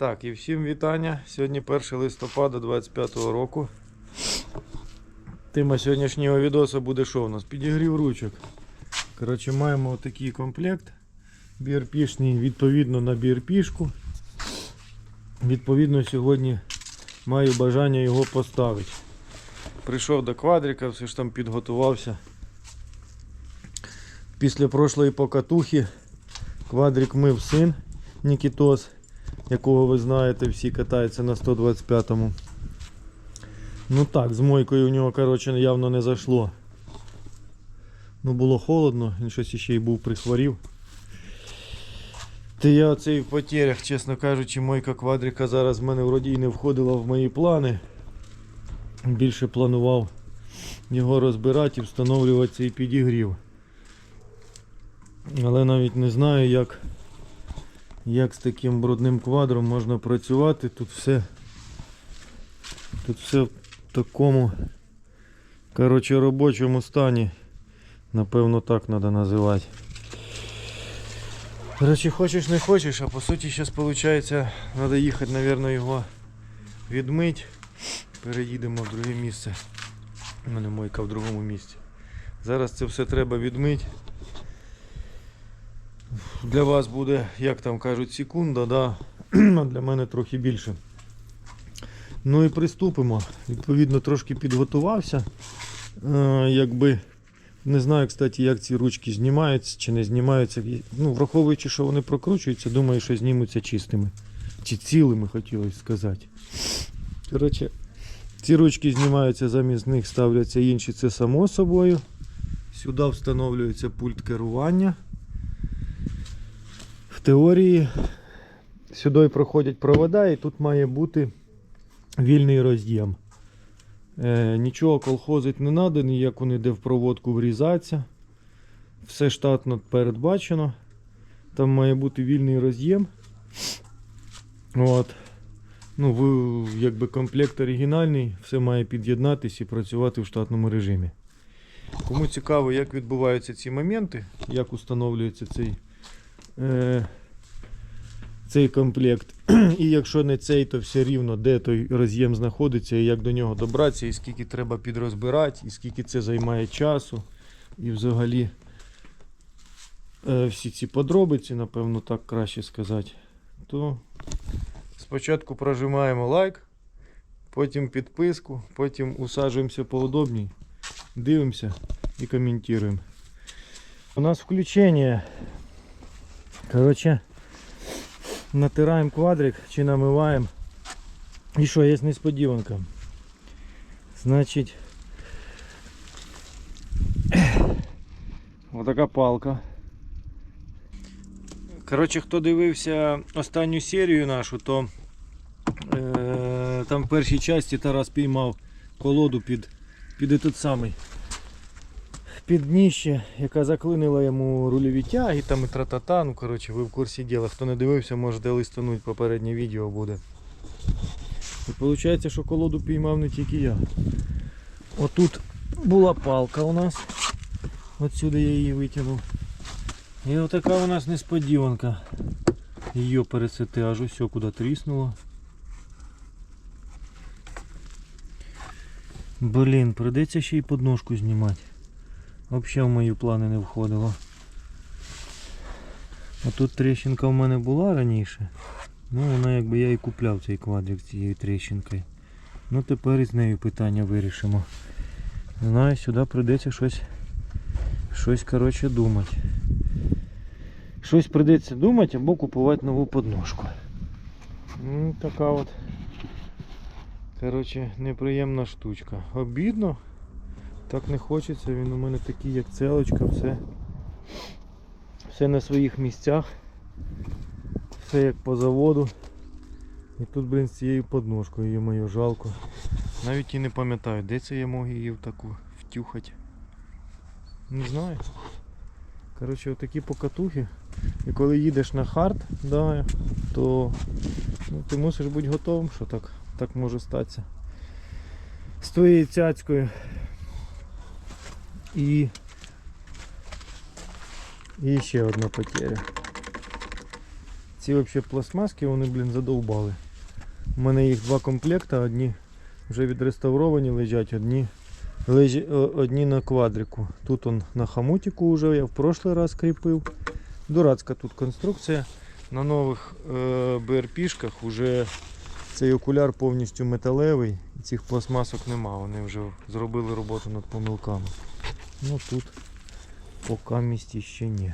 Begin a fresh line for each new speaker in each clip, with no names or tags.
Так, і всім вітання. Сьогодні 1 листопада 25 року. Тема сьогоднішнього відео буде що у нас? Підігрів ручок. Коротше, маємо отакий комплект. BRP-шний, відповідно на BRP-шку. Відповідно, сьогодні маю бажання його поставити. Прийшов до квадрика, все ж там підготувався. Після прошлої покатухи квадрик мив син Нікітос, якого ви знаєте, всі катаються на 125-му. Ну так, з мойкою у нього, коротше, явно не зайшло. Ну було холодно, він щось ще й був прихворів. Та я оцей в потерях, чесно кажучи, мойка квадрика зараз в мене вроді і не входила в мої плани. Більше планував його розбирати і встановлювати цей підігрів. Але навіть не знаю, як, як з таким брудним квадром можна працювати. Тут все, тут все в такому коротше, робочому стані. Напевно, так треба називати. Коротше, хочеш не хочеш, а по суті зараз виходить, треба їхати, мабуть, його відмить. Переїдемо в друге місце. У мене мойка в другому місці. Зараз це все треба відмити. Для вас буде, як там кажуть, секунда, да? а для мене трохи більше. Ну і приступимо. Відповідно, трошки підготувався. Е, якби не знаю, кстати, як ці ручки знімаються чи не знімаються. Ну, враховуючи, що вони прокручуються, думаю, що знімуться чистими. Чи цілими, хотілося сказати. Коротше, ці ручки знімаються, замість них ставляться інші, це само собою. Сюди встановлюється пульт керування. В теорії сюди проходять провода і тут має бути вільний роз'єм. Е, нічого колхозить не треба, ніяк вони де в проводку врізатися. Все штатно передбачено. Там має бути вільний роз'єм. От. Ну, ви, якби комплект оригінальний, все має під'єднатися і працювати в штатному режимі. Кому цікаво, як відбуваються ці моменти, як установлюється цей, е, цей комплект. І якщо не цей, то все рівно, де той роз'єм знаходиться, і як до нього добратися, і скільки треба підрозбирати, і скільки це займає часу. І взагалі е, всі ці подробиці, напевно, так краще сказати, то спочатку прожимаємо лайк, потім підписку, потім усаджуємося поудобній, дивимося і коментуємо. У нас включення. Короче, натираємо квадрик чи намиваємо. І що, є несподіванка. Значить, отака палка. Коротше, хто дивився останню серію нашу, то е, там в першій часті Тарас піймав колоду під, під этот самий під дніще, яка заклинила йому рульові тяги там і тра-та-та. Ну, коротше, ви в курсі діла. Хто не дивився, можете листануть попереднє відео буде. І виходить, що колоду піймав не тільки я. Отут була палка у нас. Отсюди я її витягнув. І отака у нас несподіванка. Її пересити аж усе куди тріснуло. Блін, придеться ще й подножку знімати. Взагалі в мої плани не входило. А тут тріщинка в мене була раніше. Ну вона якби я і купляв цей квадрик цією тріщинкою. Ну тепер із нею питання вирішимо. Знаю, сюди прийдеться щось щось коротше думати. Щось прийдеться думати або купувати нову подножку. Ну, така от. Коротше, неприємна штучка. Обідно. Так не хочеться, він у мене такий, як целочка, все. Все на своїх місцях. Все як по заводу. І тут, блін, з цією подножкою, її мою жалко. Навіть і не пам'ятаю, де це я мог її в таку втюхати. Не знаю. Коротше, отакі покатухи. І коли їдеш на хард, да, то ну, ти мусиш бути готовим, що так, так може статися. З твоєю цяцькою. І, і ще одна потеря. ці взагалі пластмаски, вони, блін, задовбали. У мене їх два комплекти, одні вже відреставровані лежать, одні, лежі, одні на квадрику. Тут он на хамутику вже я в прошлий раз кріпив. Дурацька тут конструкція. На нових е, BRP-шках вже цей окуляр повністю металевий, цих пластмасок нема. Вони вже зробили роботу над помилками. Ну тут поки місті ще ні.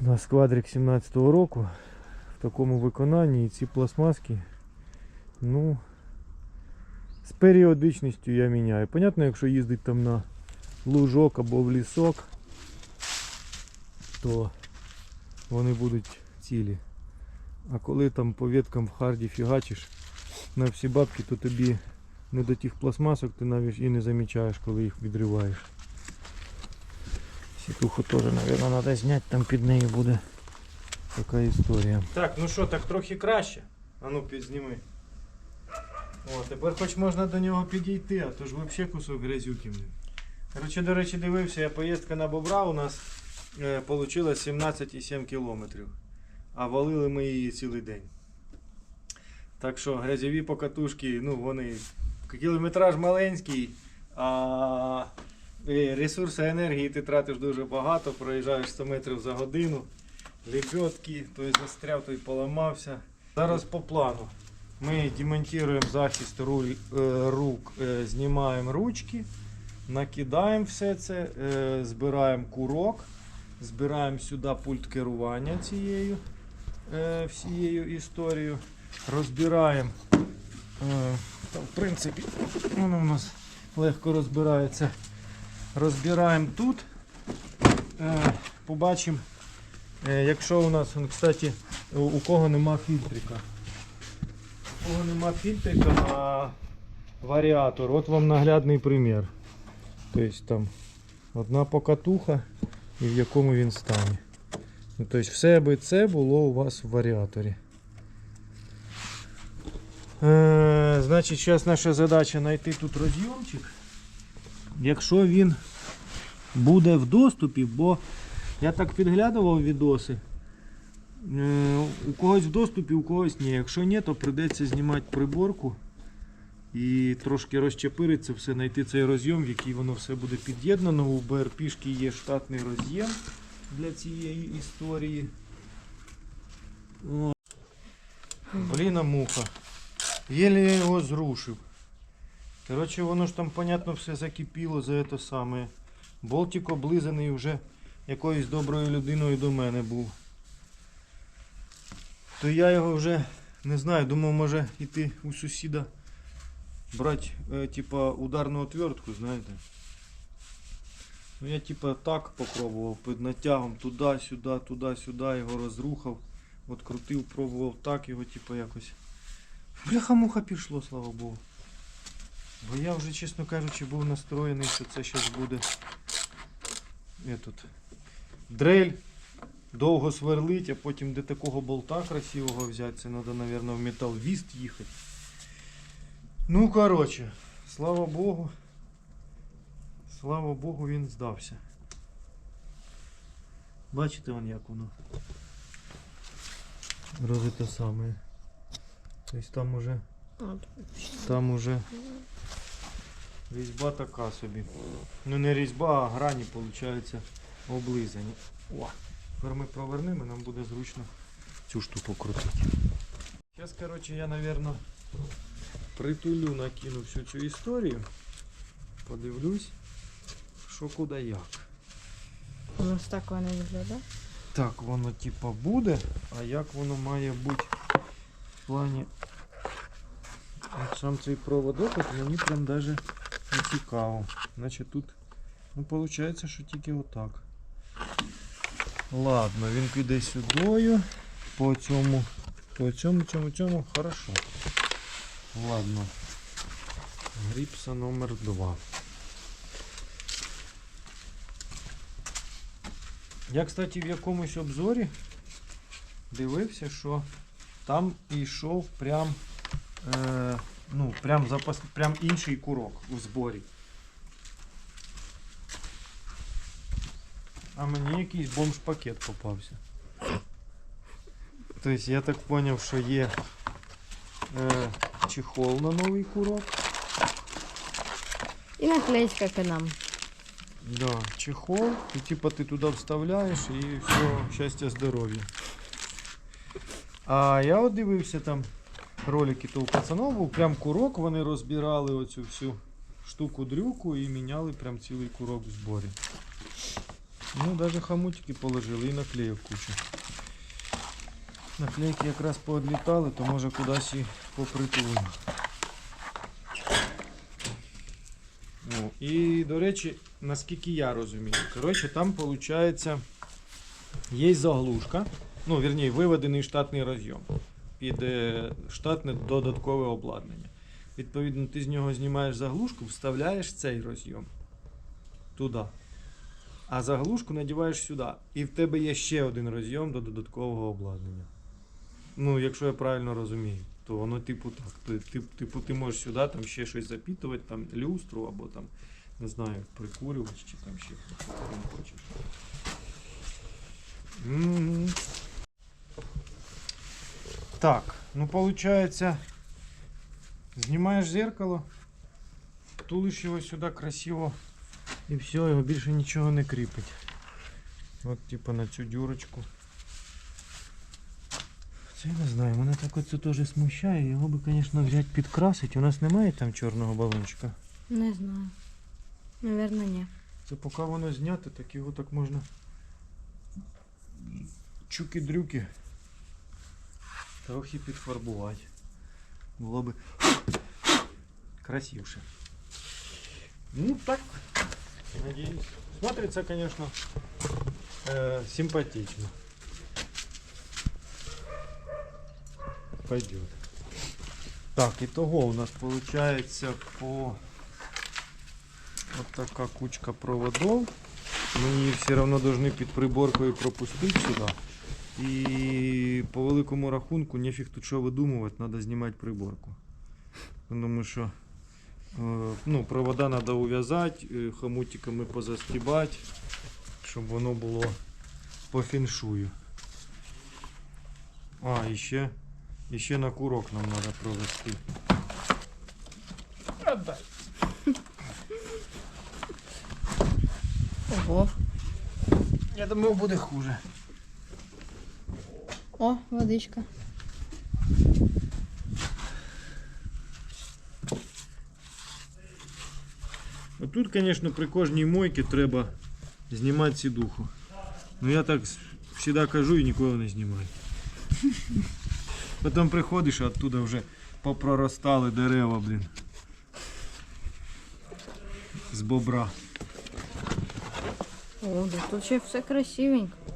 У нас квадрик 17-го року в такому виконанні ці пластмаски, ну, з періодичністю я міняю. Понятно, якщо їздить там на лужок або в лісок, то вони будуть цілі. А коли там по веткам в харді фігачиш на всі бабки, то тобі не до тих пластмасок ти навіть і не замічаєш, коли їх відриваєш. Сітуху теж, мабуть, треба зняти, там під нею буде така історія. Так, ну що, так трохи краще. А ну підзніми. О, тепер хоч можна до нього підійти, а то ж взагалі кусок грязюки. Коротше, до речі, дивився, я поїздка на бобра у нас е, получила 17,7 кілометрів. А валили ми її цілий день. Так що грязьові покатушки, ну вони кілометраж маленький, а е, ресурси енергії ти тратиш дуже багато, проїжджаєш 100 метрів за годину, лебедки, той застряв, той поламався. Зараз по плану. Ми демонтуємо захист е, рук, е, знімаємо ручки, накидаємо все це, збираємо курок, збираємо сюди пульт керування цією всією історією. Розбираємо. Там, в принципі, воно у нас легко розбирається. Розбираємо тут. Е, побачимо, е, якщо у нас, кстати, у, кого нема фільтрика. У кого нема фільтрика, а варіатор. От вам наглядний примір. Тобто там одна покатуха і в якому він стані. Ну, тобто все аби це було у вас в варіаторі. Е, значить, зараз наша задача знайти тут розйомчик. Якщо він буде в доступі, бо я так підглядував відоси. Е, у когось в доступі, у когось ні. Якщо ні, то прийдеться знімати приборку і трошки розчепириться все, знайти цей розйом, в який воно все буде під'єднано. У BRP є штатний роз'єм для цієї історії. О. Блін, муха. Єле я його зрушив. Коротше, воно ж там, понятно, все закипіло за це саме. Болтик облизаний вже якоюсь доброю людиною до мене був. То я його вже не знаю, думав, може йти у сусіда брати, е, типа, ударну отвертку, знаєте. Ну я типа так попробував під натягом туди-сюди, туди-сюди, його розрухав. От пробував так його, типа якось. Бляха-муха пішло, слава Богу. Бо я вже, чесно кажучи, був настроєний, що це зараз буде Етот. дрель. Довго сверлить, а потім де такого болта красивого взяти, це треба, мабуть, в метал віст їхати. Ну, коротше, слава Богу. Слава Богу, він здався. Бачите вон як воно. Рози саме. Тобто там уже, там уже різьба така собі. Ну не різьба, а грані, виходить, облизані. О, тепер ми провернемо, нам буде зручно цю штуку крутити. Зараз, коротше, я, мабуть, притулю, накину всю цю історію. Подивлюсь, що куди як.
Ось так вона виглядає.
Так воно типа буде, а як воно має бути в плані от сам цей проводок от мені прям даже не цікаво. Значить тут ну, виходить, що тільки отак. Ладно, він піде сюдою по цьому, по цьому, цьому, цьому, хорошо. Ладно. Гріпса номер 2. Я, кстати, в якомусь обзорі дивився, що там йшов прям, е, ну, прям, запас, прям інший курок у зборі. А мені якийсь бомж-пакет попався. Тобто я так зрозумів, що є е, чехол на новий курок.
І наклеечка к нам.
Да, чехол, і типа ти туди вставляєш і все, щастя, здоров'я. А я от дивився там ролики то у пацанов був прям курок, вони розбирали оцю всю штуку-дрюку і міняли прям цілий курок в зборі. Ну, навіть хомутики положили і наклеїв кучу. Наклейки якраз поодлітали, то може кудись і попритуємо. Ну, і, до речі, наскільки я розумію, коротше, там виходить, є заглушка, ну, вірніше, виведений штатний розйом під е, штатне додаткове обладнання. Відповідно, ти з нього знімаєш заглушку, вставляєш цей розйом туди. А заглушку надіваєш сюди. І в тебе є ще один розйом до додаткового обладнання. Ну, якщо я правильно розумію, то воно типу так. Ти- ти- Типу, ти можеш сюди там ще щось запітувати, там люстру або там, не знаю, прикурювач чи там ще хочеш. Мгм. Так, ну виходить, знімаєш зеркало, тулиш його сюди красиво і все, його більше нічого не кріпить. От типу на цю дюрочку. Це я не знаю, мене так оце теж смущає. Його би, звісно, взяти підкрасити. У нас немає там чорного балончика.
Не знаю. Наверно, ні.
Це поки воно знято, так його так можна. Чуки-дрюки Трохи підфарбувати. Було би красивше. Ну так, надеюсь. Смотрится, конечно, э, симпатично. Пойдет. Так, итого у нас получается по вот такая кучка проводов. Мы її все равно должны під приборкою пропустити сюди. І по великому рахунку нефіг тут що видумувати, треба знімати приборку. Тому що е, ну, провода треба ув'язати, е, хомутиками позастібати, щоб воно було по феншую. А, і ще, і ще на курок нам треба провести.
Ого.
Я думаю, буде хуже.
О, водичка.
Тут, звісно, при кожній мойці треба знімати сідуху. Ну я так завжди кажу і ніколи не знімаю. Потім приходиш, а оттуда вже попроростали дерева, блін. З бобра.
О, да тут ще все красивенько.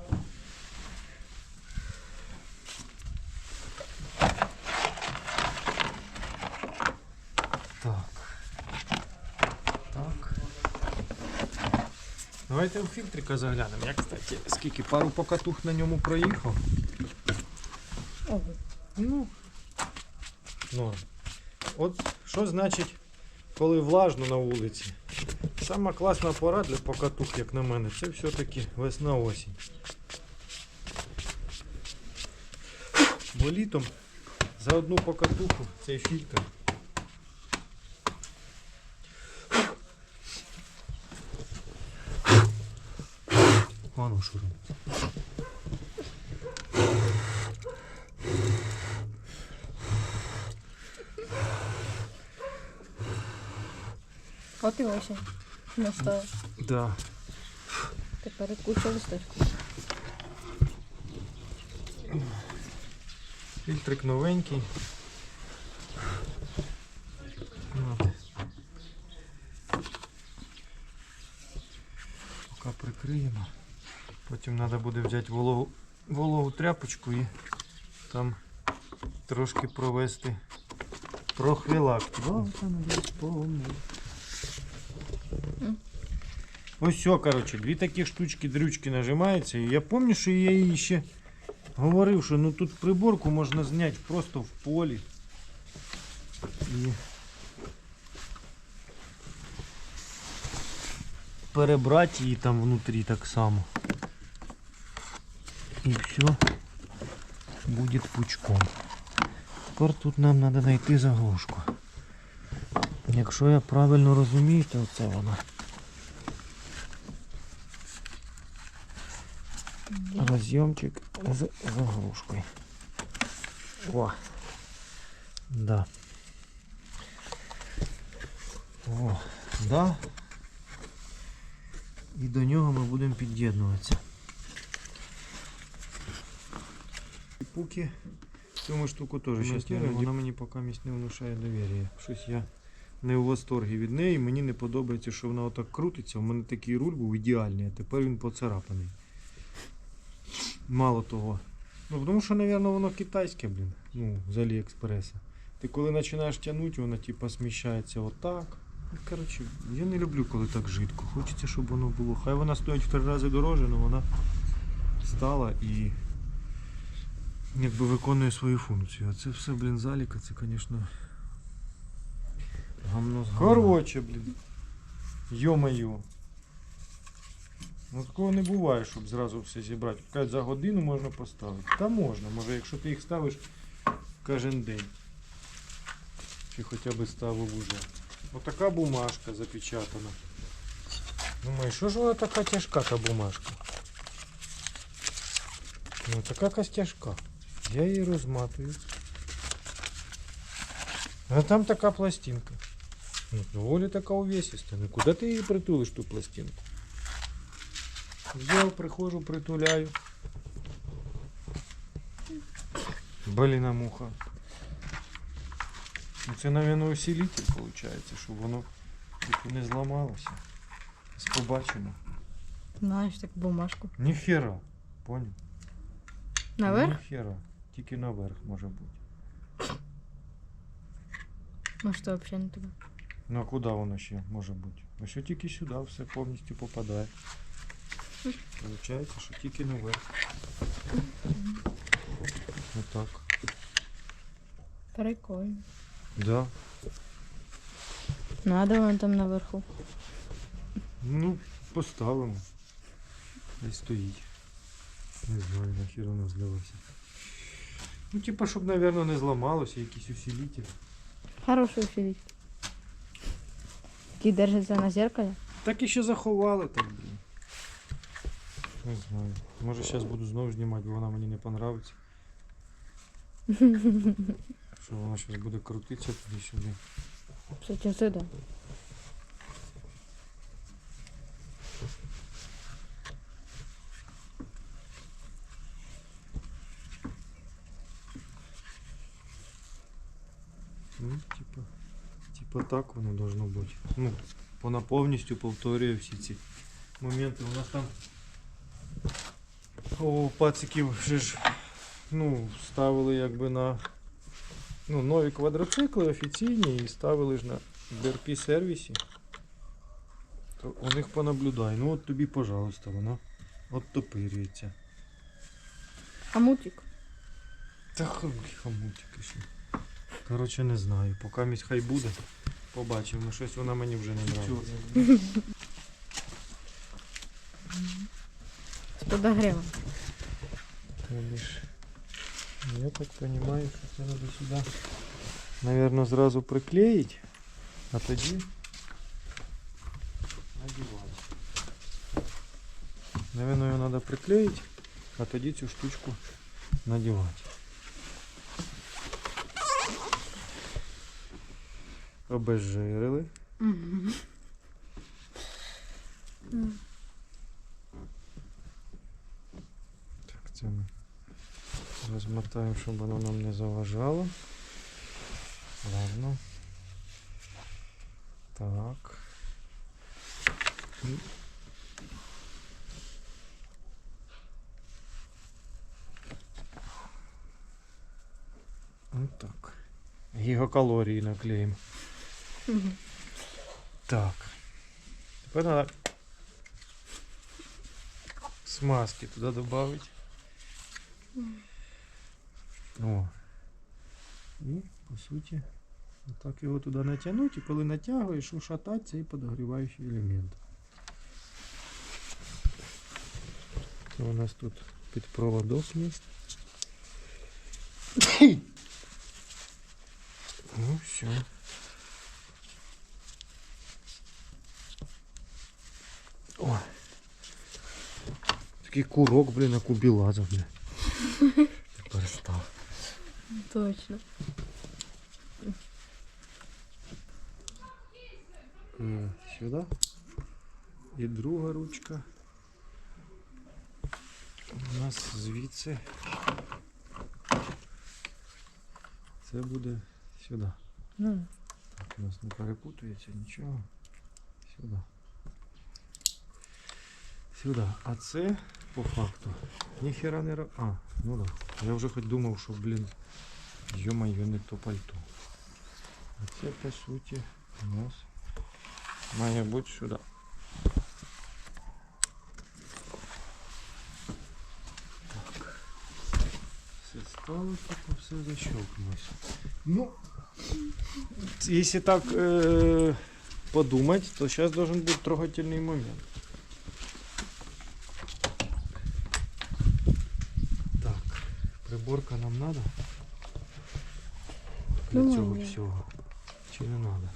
Давайте у фільтрика заглянемо. Я, кстати, скільки пару покатух на ньому проїхав. Ну, норм. От що значить, коли влажно на вулиці? Сама класна пора для покатух, як на мене, це все-таки весна осінь. Бо літом за одну покатуху цей фільтр. Ну що робить?
От і.
Да.
Тепер куча листочку.
Фільтрик новенький. От. Поки прикриємо. Потім треба буде взяти вологу, вологу тряпочку і там трошки провести профілактику. Ось все, коротше, дві такі штучки, дрючки нажимаються. І я пам'ятаю, що я їй ще говорив, що ну тут приборку можна зняти просто в полі. І перебрати її там внутрі так само. І все. буде пучком. Тепер тут нам треба знайти заглушку. Якщо я правильно розумію, то це вона. Розйомчик з заглушкою. О. Да. О, да. І до нього ми будемо під'єднуватися. Пуки. Цьому штуку теж
Монтируємо.
вона мені поки місць не внушає довір'я. Щось я не у восторгі від неї. Мені не подобається, що вона отак крутиться. У мене такий руль був ідеальний, а тепер він поцарапаний. Мало того. Ну, тому що, мабуть, воно китайське, блін. Ну, з Аліекспреса. Ти коли починаєш тягнути, воно типа сміщається отак. Ну, коротше, я не люблю, коли так жидко. Хочеться, щоб воно було. Хай вона стоїть в три рази дороже, але вона стала і якби виконує свою функцію. А це все, блін, заліка, це, звісно. Гамно з гамна. Короче, блін. Йо-моє. Ну такого не буває, щоб зразу все зібрати. Кажуть, за годину можна поставити. Та можна, може, якщо ти їх ставиш кожен день. Чи хоча б ставив уже. Отака бумажка запечатана. Думаю, що ж вона така тяжка та бумажка? Ну така тяжка. Я її розматую. А там така пластинка. Ну, доволі така увесиста. Ну куди ти її притулиш ту пластинку? Взяв, приходжу, притуляю. Бліна муха. Ну, Це, мабуть, усилитель виходить, щоб воно типу, не зламалося. З побачимо.
Знаєш, так бумажку.
Ніхера. Поняв?
Наверх?
Ніхера. Тільки наверх може бути.
Ну що, взагалі не туди.
Ну а куди воно ще може бути? Ну що тільки сюди все повністю попадає. Получається, що тільки наверх. Отак.
Прикольно.
Да.
Надо воно там наверху.
Ну, поставимо. Десь стоїть. Не знаю, нахер воно злилося. Ну, типа, щоб, мабуть, не зламалося, якийсь усилитель.
Хороший усилитель. Який держиться на зеркалі.
Так і ще заховали так, блін. Не знаю. Може зараз буду знову знімати, бо вона мені не понравиться. Що вона зараз буде крутитися туди-сюди.
Кстати, сюди.
Ну, типа, типа так воно должно бути. Ну, вона повністю повторює всі ці моменти. У нас там у пациків вже ж ну, ставили якби на ну, нові квадроцикли офіційні і ставили ж на BRP сервісі. То у них понаблюдай. Ну от тобі, пожалуйста, вона оттопирюється.
А мутик?
Та хомутики ще. Коротше, не знаю. Поки місь хай буде. Побачимо. Ну, Щось вона мені вже не нравиться.
З подогрівом.
Тобі ж, Я так розумію, що це треба сюди. Наверно, зразу приклеїть, а тоді надівати. Наверно, його треба приклеїти, а тоді цю штучку надівати. Обезжирили. Так, це ми розмотаємо, щоб воно нам не заважало. Ладно. Так. Отак. Гігакалорії наклеїмо. Так. Тепер треба смазки туди додати. О. І, по суті, отак його туди натягнути, і коли натягуєш, ушатати цей подогріваючий елемент. Це у нас тут під проводок є. Ну все. Ой. Такий курок, блін, як у білаза, блін. Тепер став.
Точно.
Сюди. І друга ручка. У нас звідси. Це буде сюди.
Ну,
Так, у нас не перепутується нічого. Сюди Сюди. А це по факту. Ніхера не ро... А, ну да. Я вже хоч думав, що, блін, йо-моє, не то пальто. А це по суті у нас має бути сюди. Так. Все стало, тут все защелкнулось. Ну, если так э, подумать, то сейчас должен быть трогательный момент. Приборка нам надо? Для
Думаю,
цього
ні.
всього. Чи не надо?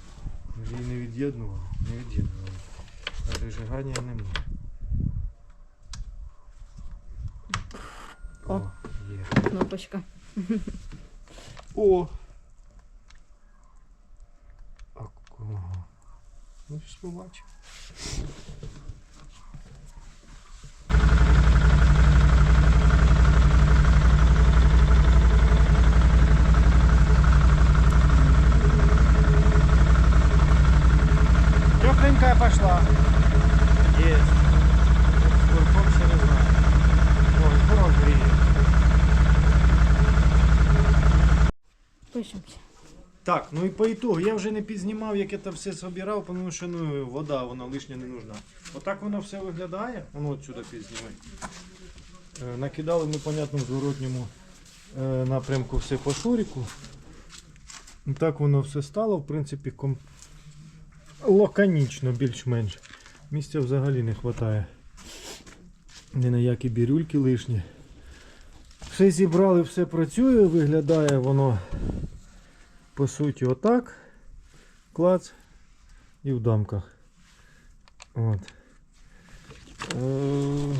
Ми ж її не від'єднували, не від'єднували. А зажигання немає.
О.
є.
кнопочка.
О! А кого? Ну, щось Тепленькая пошла. Есть. Ще не знаю. Ой, курок гріє.
Пишемося.
Так, ну і по ітогу, я вже не підзнімав, як я це все збирав, тому що ну, вода вона лишня не нужна. Отак воно все виглядає, воно от сюди підзніми. Е, накидали ми, понятно, в зворотньому е, напрямку все по шуріку. І так воно все стало, в принципі, ком... лаконічно більш-менш. Місця взагалі не вистачає. Ні на які бірюльки лишні. Все зібрали, все працює, виглядає воно по суті отак. Клац і в дамках. От. Е,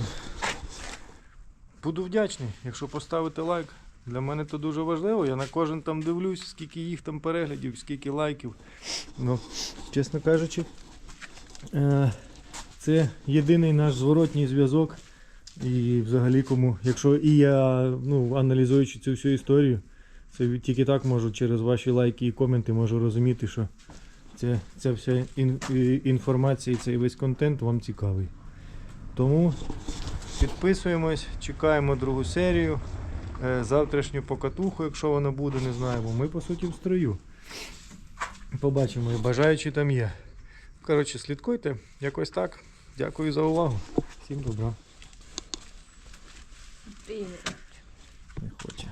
Буду вдячний, якщо поставите лайк. Для мене це дуже важливо. Я на кожен там дивлюсь, скільки їх там переглядів, скільки лайків. Ну, чесно кажучи, е, це єдиний наш зворотній зв'язок. І взагалі кому, якщо і я, ну, аналізуючи цю всю історію, це тільки так можу через ваші лайки і коменти можу розуміти, що ця, ця вся ін, інформація і цей весь контент вам цікавий. Тому підписуємось, чекаємо другу серію. Е, Завтрашню покатуху, якщо вона буде, не знаю, бо ми по суті в строю. Побачимо, і бажаючі там є. Коротше, слідкуйте, якось так. Дякую за увагу. Всім добра. Не хоче.